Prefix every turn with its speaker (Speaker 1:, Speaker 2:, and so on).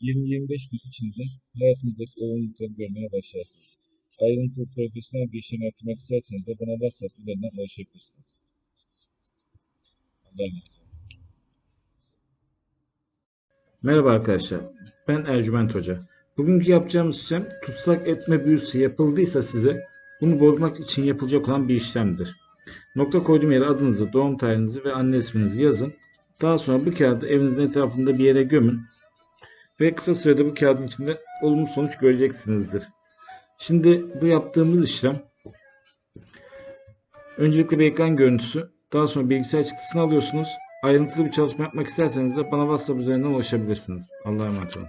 Speaker 1: 20-25 gün içinde hayatınızdaki olumlulukları görmeye başlarsınız. Ayrıntılı profesyonel bir işlem yaptırmak isterseniz de bana WhatsApp üzerinden ulaşabilirsiniz. Allah'a.
Speaker 2: Merhaba arkadaşlar. Ben Ercüment Hoca. Bugünkü yapacağımız işlem tutsak etme büyüsü yapıldıysa size bunu bozmak için yapılacak olan bir işlemdir. Nokta koyduğum yere adınızı, doğum tarihinizi ve anne isminizi yazın. Daha sonra bu kağıdı evinizin etrafında bir yere gömün. Ve kısa sürede bu kağıdın içinde olumlu sonuç göreceksinizdir. Şimdi bu yaptığımız işlem öncelikle bir ekran görüntüsü, daha sonra bilgisayar çıktısını alıyorsunuz. Ayrıntılı bir çalışma yapmak isterseniz de bana WhatsApp üzerinden ulaşabilirsiniz. Allah'a emanet olun.